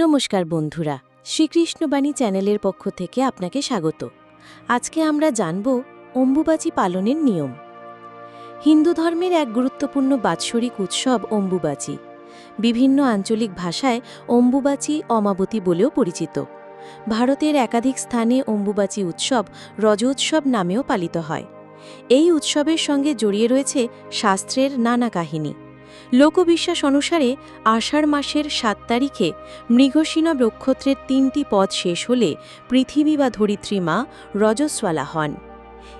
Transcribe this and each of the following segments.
নমস্কার বন্ধুরা শ্রীকৃষ্ণবাণী চ্যানেলের পক্ষ থেকে আপনাকে স্বাগত। আজকে আমরা জানব অম্বুবাচী পালনের নিয়ম। হিন্দু ধর্মের এক গুরুত্বপূর্ণ বাৎসরিক উৎসব অম্বুবাচী। বিভিন্ন আঞ্চলিক ভাষায় অম্বুবাচী, অমাবতী বলেও পরিচিত। ভারতের একাধিক স্থানে অম্বুবাচী উৎসব রজোৎসব নামেও পালিত হয়। এই উৎসবের সঙ্গে জড়িয়ে রয়েছে শাস্ত্রের নানা কাহিনী। লোকবিশ্বাস অনুসারে আষাঢ় মাসের সাত তারিখে মৃগশিনা নক্ষত্রের তিনটি পদ শেষ হলে পৃথিবী বা ধরিত্রী মা রজস্বালা হন।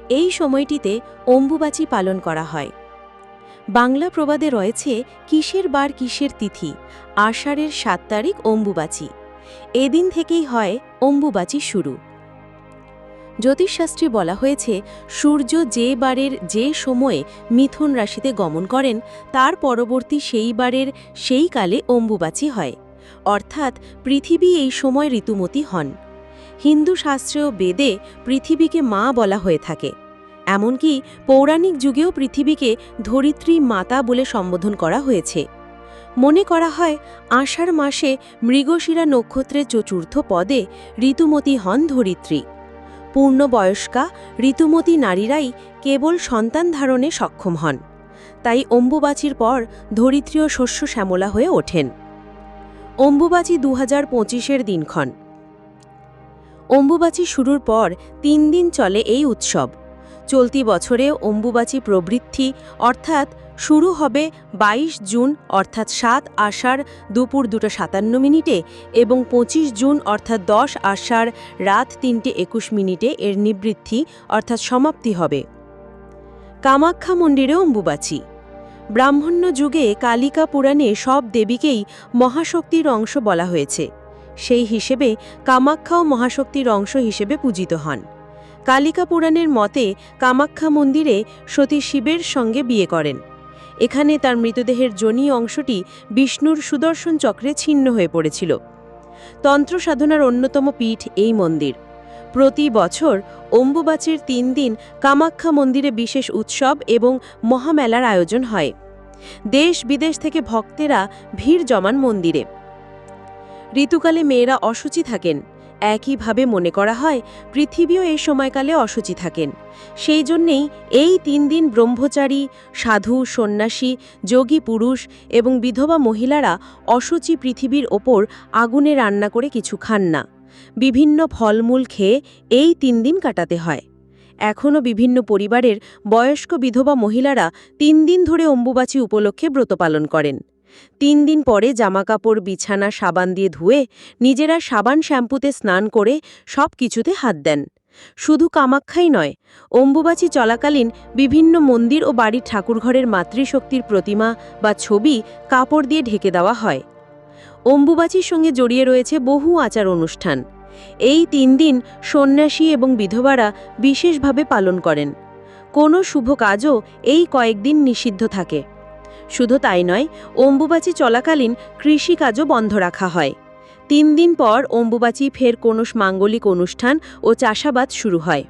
এই সময়টিতে অম্বুবাচী পালন করা হয়। বাংলা প্রবাদে রয়েছে, কিসের বার কিসের তিথি? আষাঢ়ের সাত তারিখ অম্বুবাচী। এদিন থেকেই হয় অম্বুবাচী শুরু। জ্যোতিষশাস্ত্রে বলা হয়েছে, সূর্য যে বারের যে সময়ে মিথুন রাশিতে গমন করেন, তার পরবর্তী সেই বারের সেই কালে অম্বুবাচী হয়। অর্থাৎ পৃথিবী এই সময় ঋতুমতী হন। হিন্দু শাস্ত্রেও বেদে পৃথিবীকে মা বলা হয়ে থাকে। এমনকি পৌরাণিক যুগেও পৃথিবীকে ধরিত্রী মাতা বলে সম্বোধন করা হয়েছে। মনে করা হয়, আষাঢ় মাসে মৃগশিরা নক্ষত্রের চতুর্থ পদে ঋতুমতী হন ধরিত্রী। পূর্ণবয়স্কা, ঋতুমতী নারীরাই কেবল সন্তান ধারণে সক্ষম হন। তাই অম্বুবাচীর পর ধরিত্রীয় শস্য শ্যামলা হয়ে ওঠেন। অম্বুবাচী দু হাজার পঁচিশের দিনক্ষণ। অম্বুবাচী শুরুর পর তিন দিন চলে এই উৎসব। চলতি বছরে অম্বুবাচী প্রবৃদ্ধি, অর্থাৎ শুরু হবে ২২ জুন, অর্থাৎ সাত আষাঢ় দুপুর দুটো সাতান্ন মিনিটে এবং ২৫ জুন, অর্থাৎ দশ আষাঢ় রাত তিনটে একুশ মিনিটে এর নিবৃত্তি, অর্থাৎ সমাপ্তি হবে। কামাখ্যা মন্দিরে অম্বুবাচী। ব্রাহ্মণ্য যুগে কালিকা পুরাণে সব দেবীকেই মহাশক্তির অংশ বলা হয়েছে। সেই হিসেবে কামাখ্যাও মহাশক্তির অংশ হিসেবে পূজিত হন। কালিকা পুরাণের মতে কামাখ্যা মন্দিরে সতী শিবের সঙ্গে বিয়ে করেন। এখানে তার মৃতদেহের জনি অংশটি বিষ্ণুর সুদর্শন চক্রে ছিন্ন হয়ে পড়েছিল। তন্ত্র সাধনার অন্যতম পীঠ এই মন্দির। প্রতি বছর অম্বুবাচীর তিন দিন কামাখ্যা মন্দিরে বিশেষ উৎসব এবং মহামেলার আয়োজন হয়। দেশ বিদেশ থেকে ভক্তেরা ভিড় জমান মন্দিরে। ঋতুকালে মেয়েরা অসুচি থাকেন। একইভাবে মনে করা হয় পৃথিবীও এই সময়কালে অসুচি থাকেন। সেই জন্যেই এই তিন দিন ব্রহ্মচারী, সাধু, সন্ন্যাসী, যোগী পুরুষ এবং বিধবা মহিলারা অসুচি পৃথিবীর ওপর আগুনে রান্না করে কিছু খান না। বিভিন্ন ফলমূল খেয়ে এই তিন দিন কাটাতে হয়। এখনও বিভিন্ন পরিবারের বয়স্ক বিধবা মহিলারা তিন দিন ধরে অম্বুবাচী উপলক্ষে ব্রত পালন করেন। তিন দিন পরে জামাকাপড়, বিছানা, সাবান দিয়ে ধুয়ে নিজেরা সাবান শ্যাম্পুতে স্নান করে সব কিছুতে হাত দেন। শুধু কামাখ্যাই নয়, অম্বুবাচী চলাকালীন বিভিন্ন মন্দির ও বাড়ির ঠাকুরঘরের মাতৃশক্তির প্রতিমা বা ছবি কাপড় দিয়ে ঢেকে দেওয়া হয়। অম্বুবাচীর সঙ্গে জড়িয়ে রয়েছে বহু আচার অনুষ্ঠান। এই তিন দিন সন্ন্যাসী এবং বিধবারা বিশেষভাবে পালন করেন। কোনো শুভ কাজও এই কয়েকদিন নিষিদ্ধ থাকে। শুধু তাই নয়, অম্বুবাচী চলাকালীন কৃষিকাজও বন্ধ রাখা হয়। তিন দিন পর অম্বুবাচী ফের কোনো মাঙ্গলিক অনুষ্ঠান ও চাষাবাদ শুরু হয়।